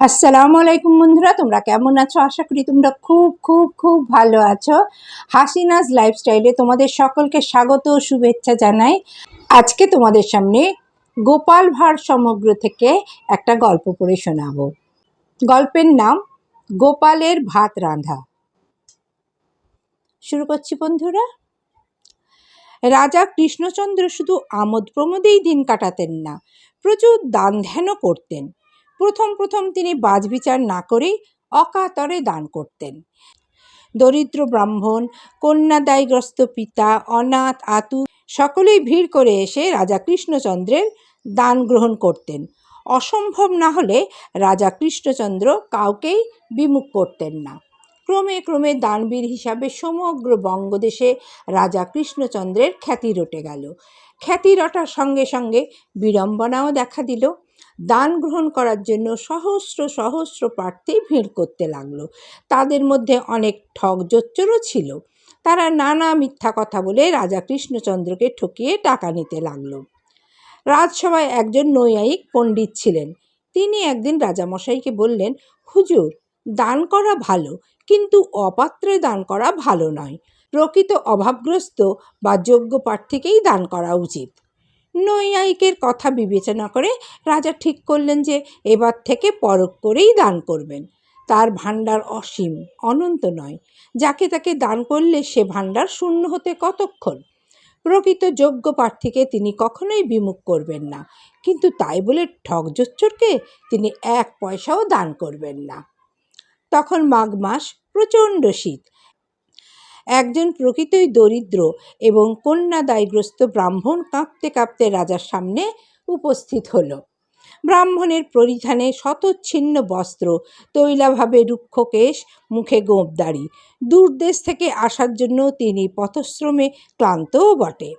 আসসালামু আলাইকুম বন্ধুরা, তোমরা কেমন আছো? আশা করি তোমরা খুব খুব খুব ভালো আছো। হাসিনাজ লাইফস্টাইলে তোমাদের সকলকে স্বাগত ও শুভেচ্ছা জানাই। আজকে তোমাদের সামনে গোপাল ভাঁড় সমগ্র থেকে একটা গল্প পড়ে শোনাবো। গল্পের নাম, গোপালের ভাত রাঁধা। শুরু করছি বন্ধুরা। রাজা কৃষ্ণচন্দ্র শুধু আমোদ প্রমোদেই দিন কাটাতেন না, প্রচুর দান ধ্যানও করতেন। প্রথম প্রথম তিনি বাজবিচার না করেই অকাতরে দান করতেন। দরিদ্র ব্রাহ্মণ, কন্যাদায়গ্রস্ত পিতা, অনাথ, আতু সকলেই ভিড় করে এসে রাজা কৃষ্ণচন্দ্রের দান গ্রহণ করতেন। অসম্ভব না হলে রাজা কৃষ্ণচন্দ্র কাউকেই বিমুখ করতেন না। ক্রমে ক্রমে দানবীর হিসাবে সমগ্র বঙ্গদেশে রাজা কৃষ্ণচন্দ্রের খ্যাতি রটে গেল। খ্যাতি রটার সঙ্গে সঙ্গে বিড়ম্বনাও দেখা দিল। দান গ্রহণ করার জন্য সহস্র সহস্র প্রার্থী ভিড় করতে লাগল। তাদের মধ্যে অনেক ঠক জোচ্চরও ছিল। তারা নানা মিথ্যা কথা বলে রাজা কৃষ্ণচন্দ্রকে ঠকিয়ে টাকা নিতে লাগল। রাজসভায় একজন নৈয়ায়িক পণ্ডিত ছিলেন। তিনি একদিন রাজামশাইকে বললেন, হুজুর, দান করা ভালো, কিন্তু অপাত্রে দান করা ভালো নয়। প্রকৃত অভাবগ্রস্ত বা যোগ্য প্রার্থীকেই দান করা উচিত। নৈয়ায়িকের কথা বিবেচনা করে রাজা ঠিক করলেন যে এবার থেকে পরখ করেই দান করবেন। তার ভাণ্ডার অসীম, অনন্ত নয়। যাকে তাকে দান করলে সে ভাণ্ডার শূন্য হতে কতক্ষণ? প্রকৃত যোগ্য প্রার্থীকে তিনি কখনোই বিমুখ করবেন না। কিন্তু তাই বলে ঠকজোচ্চরকে তিনি এক পয়সাও দান করবেন না। তখন মাঘ মাস প্রচণ্ড শীত। একজন প্রকৃতই দরিদ্র এবং কন্যাদায়গ্রস্ত ব্রাহ্মণ কাঁপতে কাঁপতে রাজার সামনে উপস্থিত হলো। ব্রাহ্মণের পরিধানে শতচ্ছিন্ন বস্ত্র, তৈলাভাবে রুক্ষ কেশ, মুখে গোঁপদাড়ি দূরদেশ থেকে আসার জন্য তিনি পথশ্রমে ক্লান্তও বটে।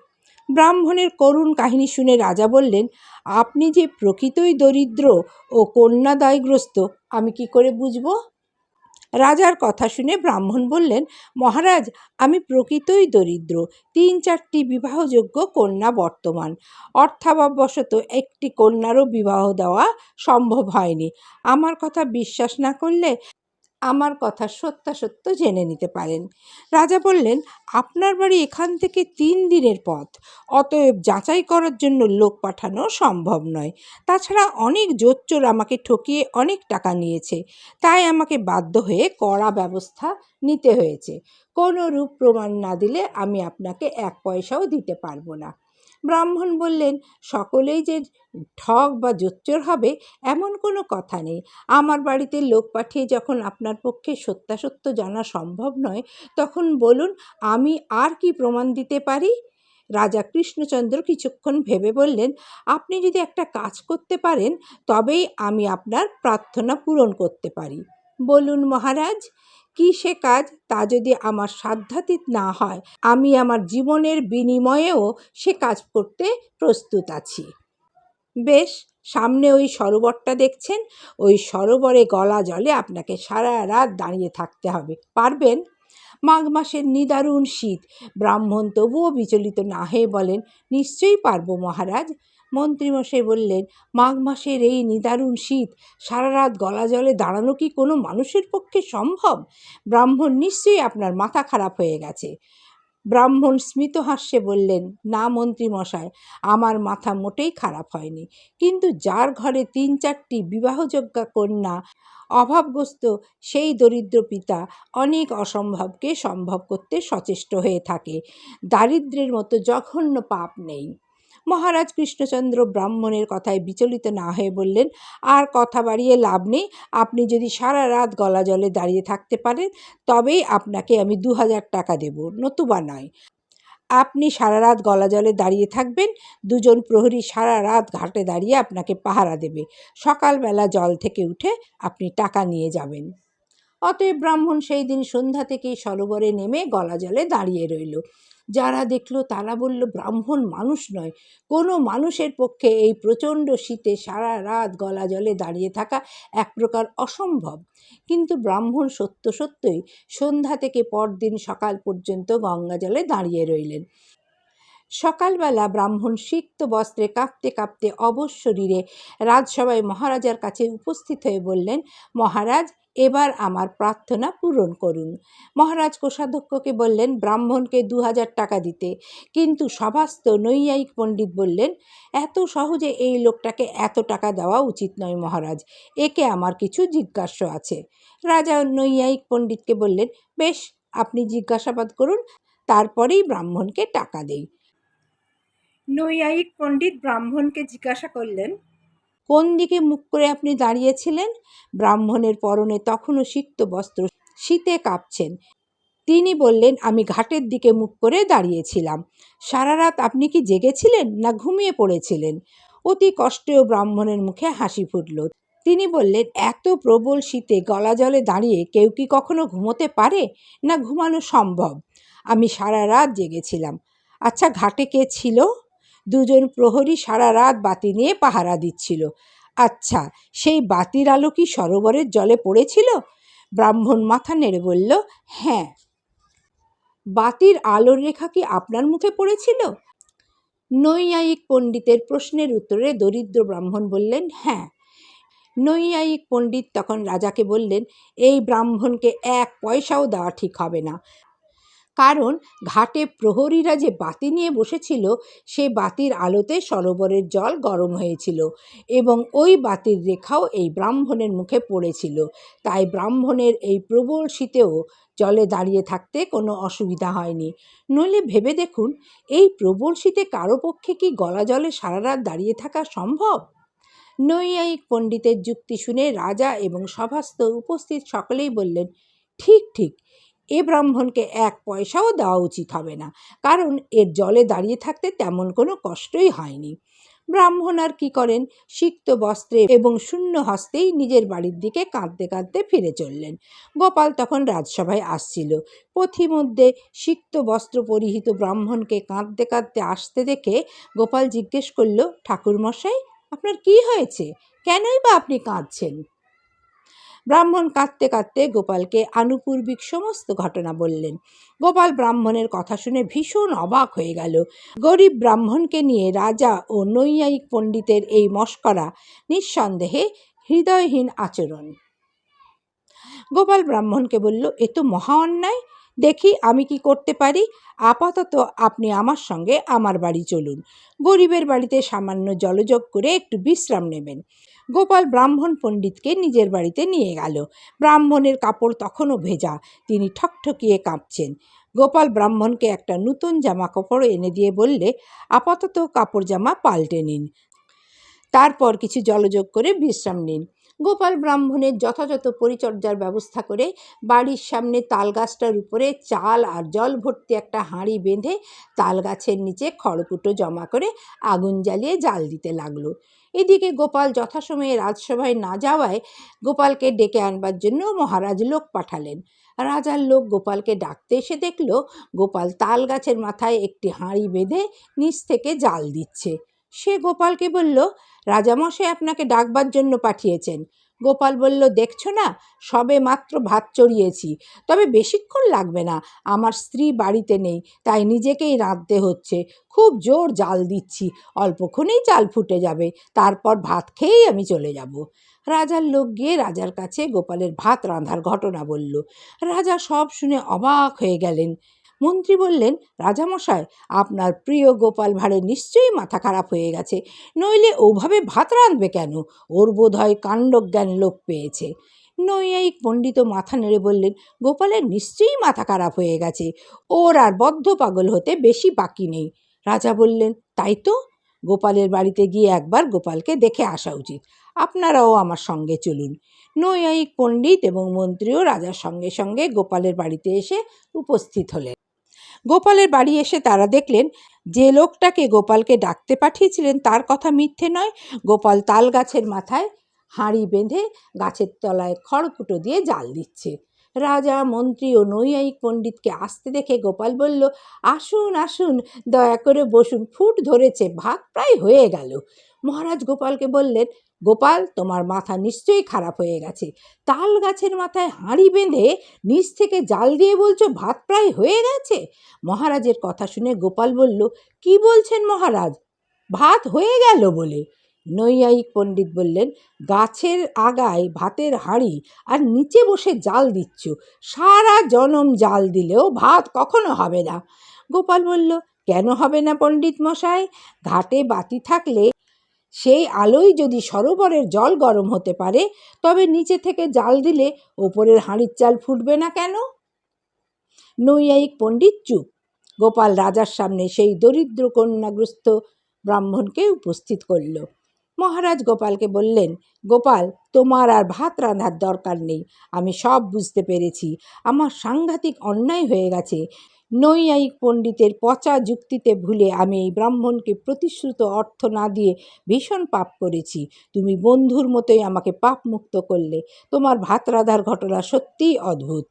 ব্রাহ্মণের করুণ কাহিনী শুনে রাজা বললেন, আপনি যে প্রকৃতই দরিদ্র ও কন্যাদায়গ্রস্ত, আমি কি করে বুঝব? রাজার কথা শুনে ব্রাহ্মণ বললেন, মহারাজ, আমি প্রকৃতই দরিদ্র। তিন চারটি বিবাহযোগ্য কন্যা বর্তমান। অর্থাভাববশত একটি কন্যারও বিবাহ দেওয়া সম্ভব হয়নি। আমার কথা বিশ্বাস না করলে আমার কথা সত্যাসত্য জেনে নিতে পারেন। রাজা বললেন, আপনার বাড়ি এখান থেকে তিন দিনের পথ। অতএব যাচাই করার জন্য লোক পাঠানো সম্ভব নয়। তাছাড়া অনেক জোচ্চোর আমাকে ঠকিয়ে অনেক টাকা নিয়েছে। তাই আমাকে বাধ্য হয়ে কড়া ব্যবস্থা নিতে হয়েছে। কোনো রূপ প্রমাণ না দিলে আমি আপনাকে এক পয়সাও দিতে পারব না। ব্রাহ্মণ বললেন, সকলেই যে ঠক বা জোচ্চোর হবে, এমন কোনো কথা নেই। আমার বাড়িতে লোক পাঠিয়ে যখন আপনার পক্ষে সত্যাসত্য জানা সম্ভব নয়, তখন বলুন, আমি আর কি প্রমাণ দিতে পারি? রাজা কৃষ্ণচন্দ্র কিছুক্ষণ ভেবে বললেন, আপনি যদি একটা কাজ করতে পারেন, তবেই আমি আপনার প্রার্থনা পূরণ করতে পারি। বলুন মহারাজ কি সে কাজ? তা যদি আমার সাধ্যাতীত না হয়, আমি আমার জীবনের বিনিময়েও সে কাজ করতে প্রস্তুত আছি। বেশ, সামনে ওই সরোবরটা দেখছেন? ওই সরোবরে গলা জলে আপনাকে সারা রাত দাঁড়িয়ে থাকতে হবে, পারবেন? মাঘ মাসের নিদারুণ শীত, ব্রাহ্মণ তবুও বিচলিত না হয়ে বলেন, নিশ্চয়ই পারব মহারাজ। মন্ত্রীমশাই বললেন, মাঘ মাসের এই নিদারুণ শীত সারা রাত গলা জলে দাঁড়ানো কি কোনো মানুষের পক্ষে সম্ভব? ব্রাহ্মণ নিশ্চয়ই আপনার মাথা খারাপ হয়ে গেছে। ব্রাহ্মণ স্মিত হাস্যে বললেন, না মন্ত্রীমশাই, আমার মাথা মোটেই খারাপ হয়নি। কিন্তু যার ঘরে তিন চারটি বিবাহযোগ্যা কন্যা, অভাবগ্রস্ত সেই দরিদ্র পিতা অনেক অসম্ভবকে সম্ভব করতে সচেষ্ট হয়ে থাকে। দারিদ্রের মতো জঘন্য পাপ নেই। মহারাজ কৃষ্ণচন্দ্র ব্রাহ্মণের কথায় বিচলিত না হয়ে বললেন, আর কথা বাড়িয়ে লাভ নেই, আপনি যদি সারা রাত গলা জলে দাঁড়িয়ে থাকতে পারেন, তবেই আপনাকে আমি দু হাজার টাকা দেব, নতুবা নয়। আপনি সারা রাত গলা জলে দাঁড়িয়ে থাকবেন, দুজন প্রহরী সারা রাত ঘাটে দাঁড়িয়ে আপনাকে পাহারা দেবে। সকালবেলা জল থেকে উঠে আপনি টাকা নিয়ে যাবেন। অতএব ব্রাহ্মণ সেই দিন সন্ধ্যা থেকেই সরোবরে নেমে গলা জলে দাঁড়িয়ে রইল। যারা দেখল তারা বলল, ব্রাহ্মণ মানুষ নয়। কোনো মানুষের পক্ষে এই প্রচণ্ড শীতে সারা রাত গলা জলে দাঁড়িয়ে থাকা এক প্রকার অসম্ভব। কিন্তু ব্রাহ্মণ সত্য সত্যই সন্ধ্যা থেকে পরদিন সকাল পর্যন্ত গঙ্গা জলে দাঁড়িয়ে রইলেন। সকালবেলা ব্রাহ্মণ সিক্ত বস্ত্রে কাঁপতে কাঁপতে অবশ শরীরে রাজসভায় মহারাজার কাছে উপস্থিত হয়ে বললেন, মহারাজ এবার আমার প্রার্থনা পূরণ করুন। মহারাজ কোষাধ্যক্ষকে বললেন, ব্রাহ্মণকে দু হাজার টাকা দিতে। কিন্তু সভাস্থ নৈয়ায়িক পণ্ডিত বললেন, এত সহজে এই লোকটাকে এত টাকা দেওয়া উচিত নয় মহারাজ। একে আমার কিছু জিজ্ঞাস্য আছে। রাজা নৈয়ায়িক পণ্ডিতকে বললেন, বেশ, আপনি জিজ্ঞাসাবাদ করুন, তারপরেই ব্রাহ্মণকে টাকা দেই। নৈয়ায়িক পণ্ডিত ব্রাহ্মণকে জিজ্ঞাসা করলেন কোন দিকে মুখ করে আপনি দাঁড়িয়েছিলেন? ব্রাহ্মণের পরনে তখনও সিক্ত বস্ত্র শীতে কাঁপছেন। তিনি বললেন, আমি ঘাটের দিকে মুখ করে দাঁড়িয়েছিলাম। সারা রাত আপনি কি জেগেছিলেন না ঘুমিয়ে পড়েছিলেন? অতি কষ্টেও ব্রাহ্মণের মুখে হাসি ফুটল। তিনি বললেন, এত প্রবল শীতে গলা জলে দাঁড়িয়ে কেউ কি কখনো ঘুমোতে পারে? না ঘুমানো সম্ভব। আমি সারা রাত জেগেছিলাম। আচ্ছা ঘাটে কে ছিল? দুজন প্রহরী সারা রাত বাতি নিয়ে পাহারা দিচ্ছিল। আচ্ছা সেই বাতির আলো কি সরোবরের জলে পড়েছিল? ব্রাহ্মণ মাথা নেড়ে বলল হ্যাঁ। বাতির আলোর রেখা কি আপনার মুখে পড়েছিল? নৈয়ায়িক পণ্ডিতের প্রশ্নের উত্তরে দরিদ্র ব্রাহ্মণ বললেন হ্যাঁ। নৈয়ায়িক পণ্ডিত, তখন রাজাকে বললেন, এই ব্রাহ্মণকে এক পয়সাও দেওয়া ঠিক হবে না। কারণ ঘাটে প্রহরীরা যে বাতি নিয়ে বসেছিল, সে বাতির আলোতে সরোবরের জল গরম হয়েছিল এবং ওই বাতির রেখাও এই ব্রাহ্মণের মুখে পড়েছিল। তাই ব্রাহ্মণের এই প্রবল শীতেও জলে দাঁড়িয়ে থাকতে কোনো অসুবিধা হয়নি। নইলে ভেবে দেখুন, এই প্রবল শীতে কারও পক্ষে কি গলা জলে সারা রাত দাঁড়িয়ে থাকা সম্ভব? নৈয়ায়িক পণ্ডিতের যুক্তি শুনে রাজা এবং সভাস্থ উপস্থিত সকলেই বললেন, ঠিক ঠিক এ ব্রাহ্মণকে এক পয়সাও দেওয়া উচিত হবে না। কারণ এর জলে দাঁড়িয়ে থাকতে তেমন কোনো কষ্টই হয়নি। ব্রাহ্মণ আর কী করেন? সিক্ত বস্ত্রে এবং শূন্য হস্তেই নিজের বাড়ির দিকে কাঁদতে কাঁদতে ফিরে চললেন। গোপাল তখন রাজসভায় আসছিল। পথিমধ্যে সিক্ত বস্ত্র পরিহিত ব্রাহ্মণকে কাঁদতে কাঁদতে আসতে দেখে গোপাল জিজ্ঞেস করল, ঠাকুরমশাই, আপনার কি হয়েছে? কেনই বা আপনি কাঁদছেন? ব্রাহ্মণ কাঁদতে কাঁদতে গোপালকে আনুপূর্বিক সমস্ত ঘটনা বললেন। গোপাল ব্রাহ্মণের কথা শুনে ভীষণ অবাক হয়ে গেল। গরিব ব্রাহ্মণকে নিয়ে রাজা ও নৈয়ায়িক পণ্ডিতের এই মস্করা, নিঃসন্দেহে হৃদয়হীন আচরণ। গোপাল ব্রাহ্মণকে বলল, এ তো মহা অন্যায়। দেখি আমি কি করতে পারি। আপাতত আপনি আমার সঙ্গে আমার বাড়ি চলুন। গরিবের বাড়িতে সামান্য জলযোগ করে একটু বিশ্রাম নেবেন। গোপাল ব্রাহ্মণ পণ্ডিতকে নিজের বাড়িতে নিয়ে গেল। ব্রাহ্মণের কাপড় তখনও ভেজা, তিনি ঠকঠকিয়ে কাঁপছেন। গোপাল ব্রাহ্মণকে একটা নূতন জামা কাপড় এনে দিয়ে বললে, আপাতত কাপড় জামা পাল্টে নিন। তারপর কিছু জলযোগ করে বিশ্রাম নিন। গোপাল ব্রাহ্মণের যথাযথ পরিচর্যার ব্যবস্থা করে বাড়ির সামনে তাল গাছটার উপরে চাল আর জল ভর্তি একটা হাঁড়ি বেঁধে তাল গাছের নিচে খড়কুটো জমা করে আগুন জ্বালিয়ে জাল দিতে লাগল। এদিকে গোপাল যথাসময়ে রাজসভায় না যাওয়ায় গোপালকে ডেকে আনবার জন্য মহারাজ লোক পাঠালেন। রাজার লোক গোপালকে ডাকতে এসে দেখল গোপাল তাল গাছের মাথায় একটি হাঁড়ি বেঁধে নিচ থেকে জাল দিচ্ছে। সে গোপালকে বলল, রাজামশাই আপনাকে ডাকবার জন্য পাঠিয়েছেন। গোপাল বলল, দেখছ না, সবে মাত্র ভাত চড়িয়েছি। তবে বেশিক্ষণ লাগবে না, আমার স্ত্রী বাড়িতে নেই, তাই নিজেকেই রাঁধতে হচ্ছে। খুব জোর জাল দিচ্ছি, অল্পক্ষণেই জাল ফুটে যাবে, তারপর ভাত খেয়েই আমি চলে যাব। রাজার লোক গিয়ে রাজার কাছে গোপালের ভাত রাঁধার ঘটনা বলল। রাজা সব শুনে অবাক হয়ে গেলেন। মন্ত্রী বললেন, রাজামশাই, আপনার প্রিয় গোপাল ভাঁড়ে নিশ্চয়ই মাথা খারাপ হয়ে গেছে। নইলে ওভাবে ভাত রাঁধবে কেন? ওর বোধ হয় কাণ্ডজ্ঞান লোক পেয়েছে। নৈয়ায়িক পণ্ডিত মাথা নেড়ে বললেন, গোপালের নিশ্চয়ই মাথা খারাপ হয়ে গেছে। ওর আর বদ্ধ পাগল হতে বেশি বাকি নেই। রাজা বললেন, তাই তো? গোপালের বাড়িতে গিয়ে একবার গোপালকে দেখে আসা উচিত। আপনারাও আমার সঙ্গে চলুন। নৈয়ায়িক পণ্ডিত এবং মন্ত্রীও রাজার সঙ্গে সঙ্গে গোপালের বাড়িতে এসে উপস্থিত হলেন। গোপালের বাড়ি এসে তারা দেখলেন, যে লোকটাকে গোপালকে ডাকতে পাঠিয়েছিলেন তার কথা মিথ্যে নয়। গোপাল তাল গাছের মাথায় হাঁড়ি বেঁধে গাছের তলায় খড়কুটো দিয়ে জাল দিচ্ছে। রাজা, মন্ত্রী ও নৈয়ায়িক পণ্ডিতকে আসতে দেখে গোপাল বলল, আসুন আসুন, দয়া করে বসুন, ফুট ধরেছে ভাত প্রায় হয়ে গেল। মহারাজ গোপালকে বললেন, গোপাল, তোমার মাথা নিশ্চয়ই খারাপ হয়ে গেছে। তাল গাছের মাথায় হাঁড়ি বেঁধে নিচ থেকে জাল দিয়ে বলছো, ভাত প্রায় হয়ে গেছে? মহারাজের কথা শুনে গোপাল বলল, কি বলছেন মহারাজ? ভাত হয়ে গেল বলে। নৈয়ায়িক পণ্ডিত বললেন, গাছের আগায় ভাতের হাঁড়ি আর নিচে বসে জাল দিচ্ছ। সারা জনম জাল দিলেও ভাত কখনো হবে না। গোপাল বলল, কেন হবে না পণ্ডিত মশাই? ঘাটে বাতি থাকলে সেই আলোয় যদি সরোবরের জল গরম হতে পারে, তবে নিচে থেকে জাল দিলে ওপরের হাঁড়ির চাল ফুটবে না কেন? নৈয়ায়িক পণ্ডিত চুপ। গোপাল রাজার সামনে সেই দরিদ্র কন্যাগ্রস্ত ব্রাহ্মণকে উপস্থিত করল। মহারাজ গোপালকে বললেন, গোপাল, তোমার আর ভাত রাঁধার দরকার নেই। আমি সব বুঝতে পেরেছি। আমার সাংঘাতিক অন্যায় হয়ে গেছে। নৈয়ায়িক পণ্ডিতের পচা যুক্তিতে ভুলে আমি এই ব্রাহ্মণকে প্রতিশ্রুত অর্থ না দিয়ে ভীষণ পাপ করেছি। তুমি বন্ধুর মতোই আমাকে পাপ মুক্ত করলে। তোমার ভাত রাধার ঘটনা সত্যিই অদ্ভুত।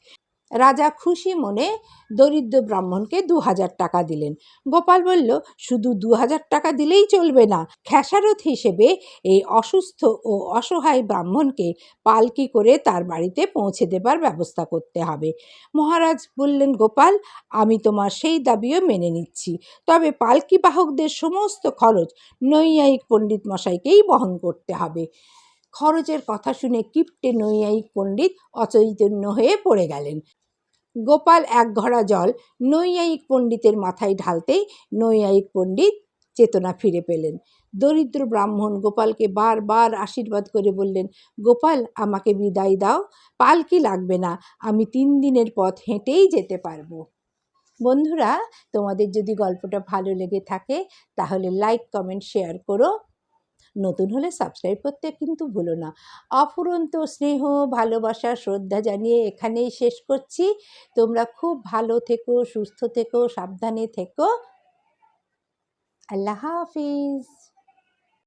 রাজা খুশি মনে দরিদ্র ব্রাহ্মণকে দু হাজার টাকা দিলেন। গোপাল বলল, শুধু দু হাজার টাকা দিলেই চলবে না। খেসারত হিসেবে এই অসুস্থ ও অসহায় ব্রাহ্মণকে পালকি করে তার বাড়িতে পৌঁছে দেবার ব্যবস্থা করতে হবে। মহারাজ বললেন, গোপাল, আমি তোমার সেই দাবিও মেনে নিচ্ছি। তবে পালকি বাহকদের সমস্ত খরচ নৈয়ায়িক পণ্ডিত মশাইকেই বহন করতে হবে। খরচের কথা শুনে কিপ্টে নৈয়ায়িক পণ্ডিত অচৈতন্য হয়ে পড়ে গেলেন। গোপাল এক ঘড়া জল নৈয়ায়িক পণ্ডিতের মাথায় ঢালতেই নৈয়ায়িক পণ্ডিত চেতনা ফিরে পেলেন। দরিদ্র ব্রাহ্মণ গোপালকে বারবার আশীর্বাদ করে বললেন, গোপাল, আমাকে বিদায় দাও, পালকি লাগবে না, আমি তিন দিনের পথ হেঁটেই যেতে পারব। বন্ধুরা, তোমাদের যদি গল্পটা ভালো লেগে থাকে, তাহলে লাইক কমেন্ট শেয়ার করো। নতুন হলে সাবস্ক্রাইব করতে কিন্তু ভুলো না। অফুরন্ত স্নেহ, ভালোবাসা, শ্রদ্ধা জানিয়ে এখানেই শেষ করছি। তোমরা খুব ভালো থেকো, সুস্থ থেকো, সাবধানে থেকো। আল্লাহ হাফিজ।